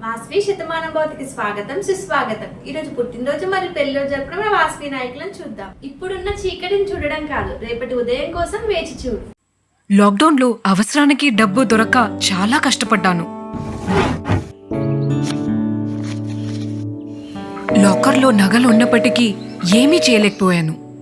వాస్వి శతమాన భౌతికి స్వాగతం సుస్వాగతం. ఈ రోజు పుట్టినరోజు మరియు పెళ్ళి రోజు జరుపుకున్న మన వాస్వి నాయకులను చూద్దాం. ఇప్పుడున్న చీకటిని చూడడం కాదు రేపటి ఉదయం కోసం వేచి చూడు. లాక్డౌన్లో అవసరానికి డబ్బు దొరక్క చాలా కష్టపడ్డాను. లాకర్లో నగలు ఉన్నప్పటికీ ఏమీ చేయలేకపోయాను.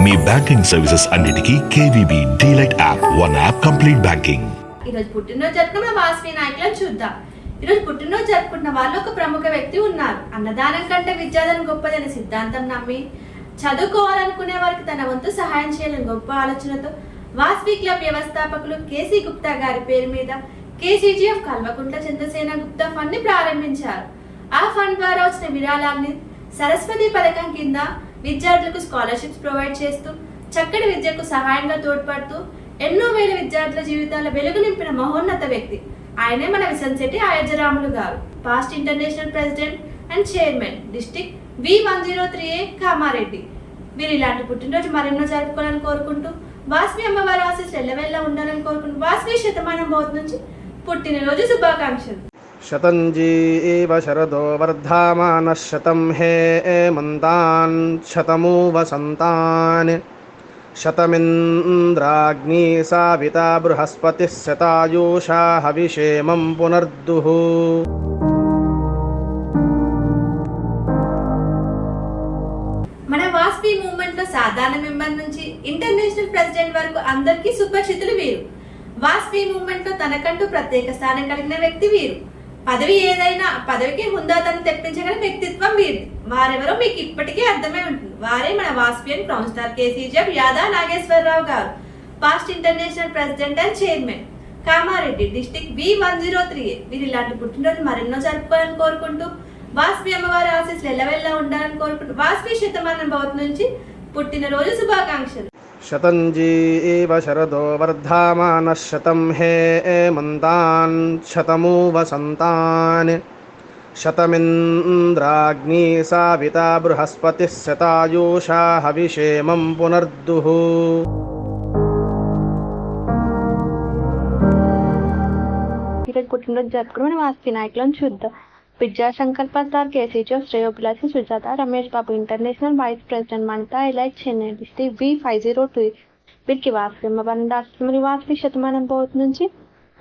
మీ బ్యాంకింగ్ సర్వీసెస్ అన్నిటికీ KVB DLite app one app complete banking. ఈ పుట్టినరోజు జరుపుకున్న మన వాస్వి నాయకులను చూద్దాం. ఈ రోజు పుట్టినరోజు జరుపుకున్న వాళ్ళు ఒక ప్రముఖ వ్యక్తి ఉన్నారు. అన్నదానం కంటే విద్యాదానం గొప్పదనే సిద్ధాంతం నమ్మి చదువుకోవాలనుకునే వారికి తన వంతు సహాయం చేయాలని గొప్ప ఆలోచనతో వాస్వి క్లబ్ వ్యవస్థాపకులు కేసీ గుప్తా గారి పేరు మీద కేసీజీఎఫ్ కల్వకుంట్ల చంద్రసేన గుప్తా ఫండ్ని ప్రారంభించారు. ఆ ఫండ్ ద్వారా వచ్చిన విరాళాన్ని సరస్వతి పథకం కింద విద్యార్థులకు స్కాలర్షిప్స్ ప్రొవైడ్ చేస్తూ చక్కటి విద్యకు సహాయంగా తోడ్పడుతూ ఎన్నో వేల విద్యార్థుల జీవితాల వెలుగు నింపిన మహోన్నత వ్యక్తి. ఆయనే మన విసన్శెట్టి ఆయోజరాములు గారు. Past international president and chairman district V one zero three A Kamareddy. మీరు ఇలాంటి పుట్టినరోజు మరెన్నో జరుపుకోవాలని కోరుకుంటూ వాస్వి అమ్మవారి ఆశీస్సులు ఎల్లవెల్లా ఉండాలని కోరుకుంటూ వాస్వి శతమానం బోధ నుంచి పుట్టినరోజు శుభాకాంక్షలు. शतञ्जीव शरदो वर्धामानः शतं हे एमन्तान् शतमु वसन्तान् शतमिन्द्राग्नी साविता बृहस्पतिः शतायुषा हविषेमं पुनर्दुः మన వాస్వి మూవ్మెంట్ లో సాధారణ మెంబర్ నుంచి ఇంటర్నేషనల్ ప్రెసిడెంట్ వరకు అందరికీ సుపరిచితులు వీరు వాస్వి మూవ్మెంట్ లో తనకంటూ ప్రత్యేక స్థానం కలిగిన వ్యక్తి వీరు పదవి ఏదైనా పదవికి పదవికి హుందాతనం తెప్పించగల వ్యక్తిత్వం వీరిది వారెవరో మీకు ఇప్పటికే అర్థమై ఉంటుంది. వారే మన వాస్పియన్ కౌన్సిలర్ కేసీజెఫ్ యాదా నాగేశ్వరరావు గారు past international president and chairman. Kamareddy district B one zero three వీరు ఇలాంటి పుట్టినరోజు మరెన్నో జరుపుకోవాలని కోరుకుంటూ వాస్పి అమ్మవారి ఆశీస్సులు ఎల్లవెల్లా ఉండాలని కోరుకుంటూ వాస్పి శతమానం భవత్ నుంచి పుట్టినరోజు శుభాకాంక్షలు. शतञ्जीव शरदो वर्धामानः शतं हे एमन्तान् शतमु वसन्तान् शतमिन्द्राग्नी साविता बृहस्पतिः शतायुषा हविषेमं पुनर्दुः ఈరోజు పుట్టినరోజు జరుపుకుని వాస్తి నాయకులను చూద్దాం విద్యా సంకల్పదార్ కేసీజీ శ్రేయోభిలాషి Sujatha Ramesh Babu international vice president Mamata elite Chennai district V five zero two వీరికి వాస్వి అమ్మవారి వాస్వి శతమానం పోతు నుంచి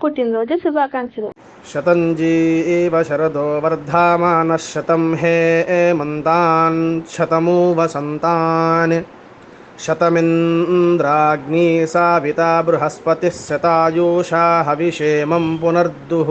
పుట్టినరోజు శుభాకాంక్షలు शतञ्जीव शरदो वर्धामानः शतं हे एमन्तान् शतमु वसन्तान् शतमिन्द्राग्नी साविता बृहस्पतिः शतायुषा हविषेमं पुनर्दुः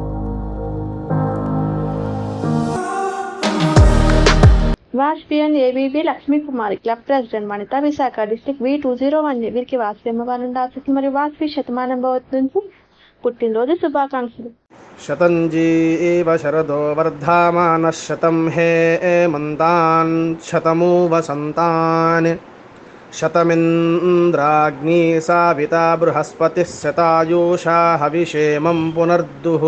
వాస్పియన్ ABB Lakshmi Kumari club president Vanitha Visakha district V two zero one వీరికి వాస్వి అమ్మవారి నుండి ఆశిస్తూ మరియు వాస్వి శతమానం భవత్ నుంచి పుట్టినరోజు శుభాకాంక్షలు शतञ्जीव शरदो वर्धामानः शतं हे एमन्तान् शतमु वसन्तान् शतमिन्द्राग्नी साविता बृहस्पतिः शतायुषा हविषेमं पुनर्दुः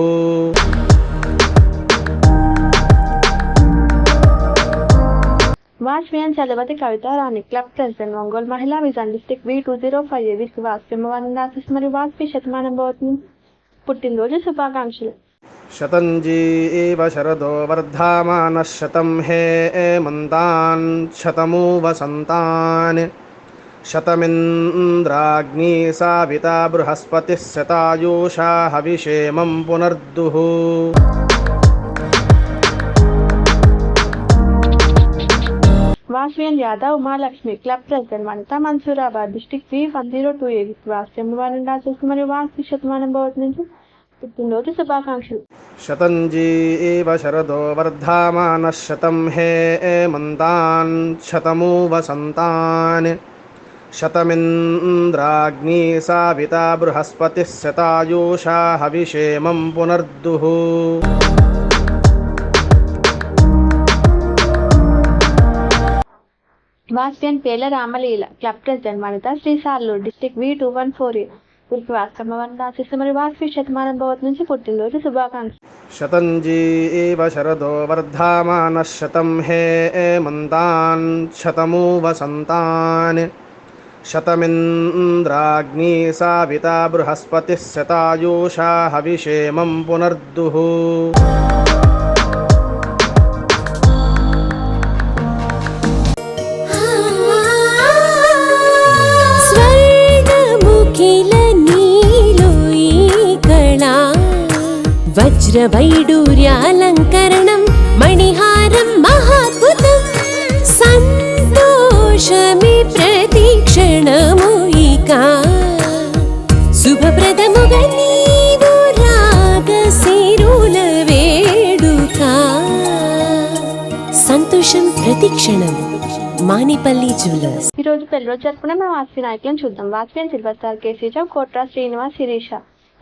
వాస్వియన్ చలవతి కవిత రాణి క్లబ్ ప్రెసిడెంట్ ఒంగోలు మహిళా vision district V two zero five వీరికి వాస్వి అమ్మవారి నుండి ఆశిస్తూ మరియు వాస్వి శతమానం భవత్ నుంచి పుట్టినరోజు శుభాకాంక్షలు शतञ्जीव शरदो वर्धामानः शतं हे एमन्तान् शतमु वसन्तान् शतमिन्द्राग्नी साविता बृहस्पतिः शतायुषा हविषेमं पुनर्दुः వాస్మియన్ Yadav Umalakshmi club president Vanitha Mansoorabad district V one zero two eight వాస్యం వారం రాసేసి మరియు వాస్తి శతమానం భవతి నుంచి పుట్టినరోజు శుభాకాంక్షలు. శతంజీవ శరదో వర్ధమానः శతం హే మంతాన్ శతమూ వసంతాన్ శతమింద్రాగ్ని సావిత బృహస్పతి శతాయూషా హవిషేమం పునర్దుః. వాస్యన్ పేల Ramaleela. Club president Vanitha శ్రీసార్లు. District V two one four వీరికి వాస్తవం రాసేసి మరియు వాస్వి శతమానం భవత్ నుంచి పుట్టినరోజు శుభాకాంక్షలు. శతంజీవ శరదో వర్ధమాన శతం హే మంతాన్ శతమూ వసంతాన్ శతమింద్రాగ్ని సావిత బృహస్పతిः శతాయూషా హవిషేమం పునర్దుః. వజ్రవైడూర్యాలంకరణం మణిహారం మహాద్భుతం సంతోషమి ప్రతిక్షణము ఇక సంతోషం ప్రతిక్షణం మానిపల్లి జ్యువెలర్స్ ఈ రోజు పెళ్ళి జరుపుకున్న జరుపుకునే వాస్వి నాయకులను చూద్దాం. Vasavi silver star Kotra Srinivas Sirisha.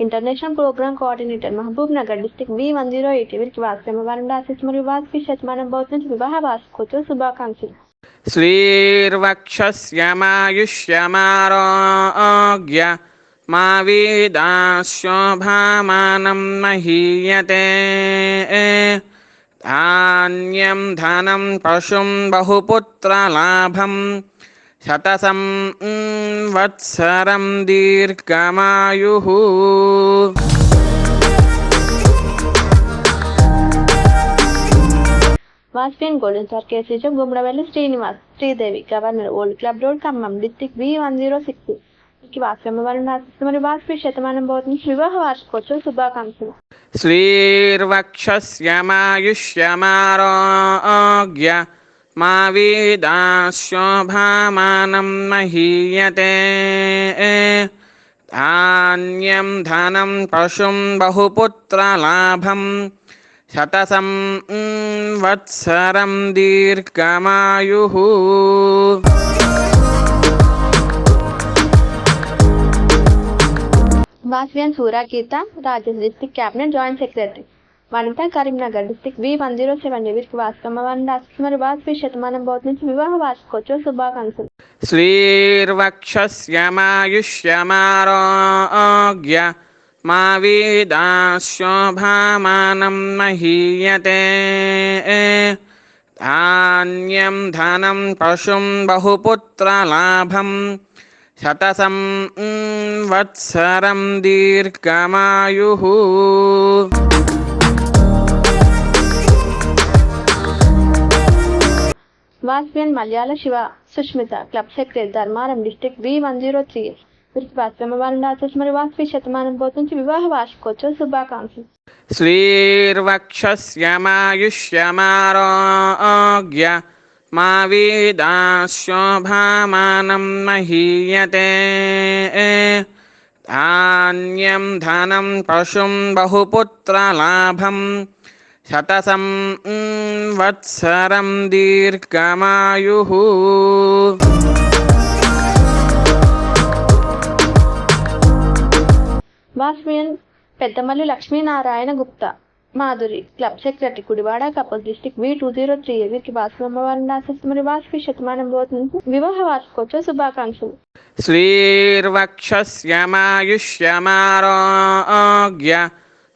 International program coordinator Mahabubnagar district B one zero eight వీరికి వాక్సమవారం ఆశీస్ మరియు వాజ్పేయి శతమానం బౌద్ధ వివాహ వార్షికోత్సవ శుభాకాంక్షలు. శ్రీర్వక్షమాయుష్యమారోగ్య మా వీదాశోభామానం మహీయతే. ధాన్యం ధనం పశుం బహుపుత్రలాభం శతసం వత్సరం దీర్ఘమాయు వాజ్పేయి golden star కేసీజో Gummadavelli Srinivas Sridevi governor old club road Khammam district B one zero six వాస్పేయి వాజ్పేయి శతమానం భవతిని వివాహ వార్షికోత్సవ శుభాకాంక్షలు శ్రీర్వక్షమాయుష్యమారోగ్య मा वेदाशोभामानं महीयते। धान्यं धनं पशुं बहुपुत्रलाभं। शतसं वत्सरं दीर्घमायुः। वासव्यन सूरा गीता राज्य cabinet joint secretary Vanitha Karimnagar district V one zero seven వీరికి వాస్వి అమ్మవారిని రాసేసి మరియు వాస్వి శతమానం భవతి నుంచి వివాహ వార్షికోత్సవ శుభాకాంక్షలు श्रीर्वक्षस्यमायुष्यमारोग्य मा वेदाशोभामानं महीयते धान्यं धनं पशुं बहुपुत्रलाभं शतसं mm, वत्सरं दीर्घमायुः వాజ్పేయన్ Malayala Siva Sushmitha club secretary Dharmaram district V one zero three. వీరికి సోమవారం ఆచరించమని వాజ్పేయి శతమానం పోతుంచి వివాహ వార్షికోత్సవ శుభాకాంక్షలు. శ్రీర్వక్షమాయుష్యమారోగ్య మా వీదాశోభామానం మహీయతే. ధాన్యం ధనం పశుం బహుపుత్రలాభం శతసం వత్సరం దీర్ఘమాయు వాస్మియన్ Peddamalli Lakshminarayana Gupta Madhuri club secretary Kudivada Kapoor district V two zero three వీరికి వాసు అమ్మవారిని ఆశిస్తూ మరి వాసు శతమానం పోతుంది వివాహ వార్షికోత్సవ శుభాకాంక్షలు. శ్రీర్వక్షమాయుష్యమారోగ్య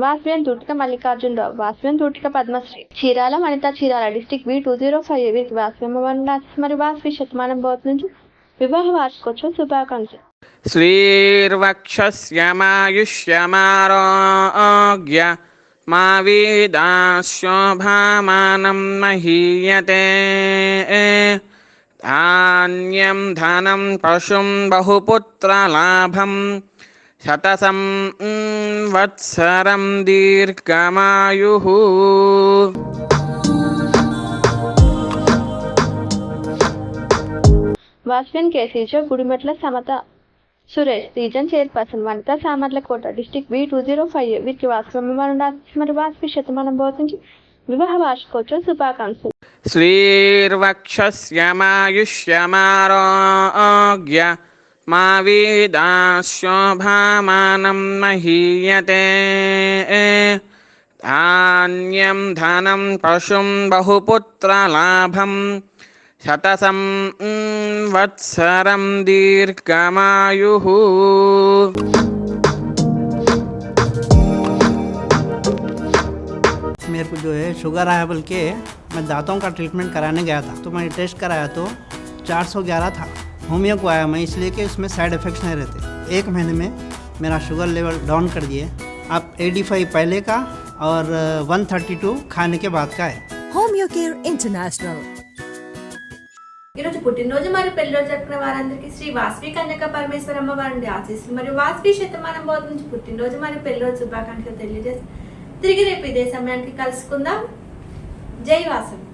వాస్వ్యం Tutika Mallikarjunarao వాస్వ్యం Tutika Padmasri. Chirala Vanitha Chirala district B two zero oh five eight వాస్వ్యం మరియు వాస్వి శతమానం బోత్ నుంచి వివాహ వార్షికోత్సవం శుభాకాంక్షలు. శ్రీర్వక్షమాయుష్యమారోగ్య మా వీదాశోభామానం మహీయతే. ధాన్యం ధనం పశుం బహుపుత్రలాభం శతసం వత్సరం దీర్ఘమాయు KC కేసీజో Gudimetla Samatha Suresh region chairperson Vanitha Samarlakota district B two zero five వీరికి వాస్తవం మరి వాస్వి శతమానం బోధించి వివాహ వార్షికోత్సవ శుభాకాంక్షలు శ్రీర్వక్షమాయుష్యమారోగ్య मा वेदाशोभामानं महीयते धान्यं धनं पशुं बहुपुत्रलाभं। शतसं वत्सरं दीर्घमायुः। मेरे को जो है शुगर आया बोल के मैं दांतों का ट्रीटमेंट कराने गया था तो मैंने टेस्ट कराया तो 411 था। होमियो को आया मैं इसलिए कि इसमें साइड इफ़ेक्ट्स नहीं रहते एक महीने में मेरा शुगर लेवल डाउन कर दिए अब 85 पहले का और 132 खाने के बाद का है హోమియో కేర్ ఇంటర్నేషనల్ ఈరోజు పుట్టినరోజు మరియు పెళ్లిరోజు జరుపుకున్న వారందరికీ శ్రీ వాస్వి కన్యక పరమేశ్వరమ్మ వారి ఆశీస్సులు మరియు వాస్వి శతమానం బోధ నుంచి పుట్టినరోజు మరియు పెళ్లిరోజు శుభాకాంక్షలు తెలియజేసి తిరిగి రేపు ఇదే సమయానికి కలుసుకుందాం జై వాసవి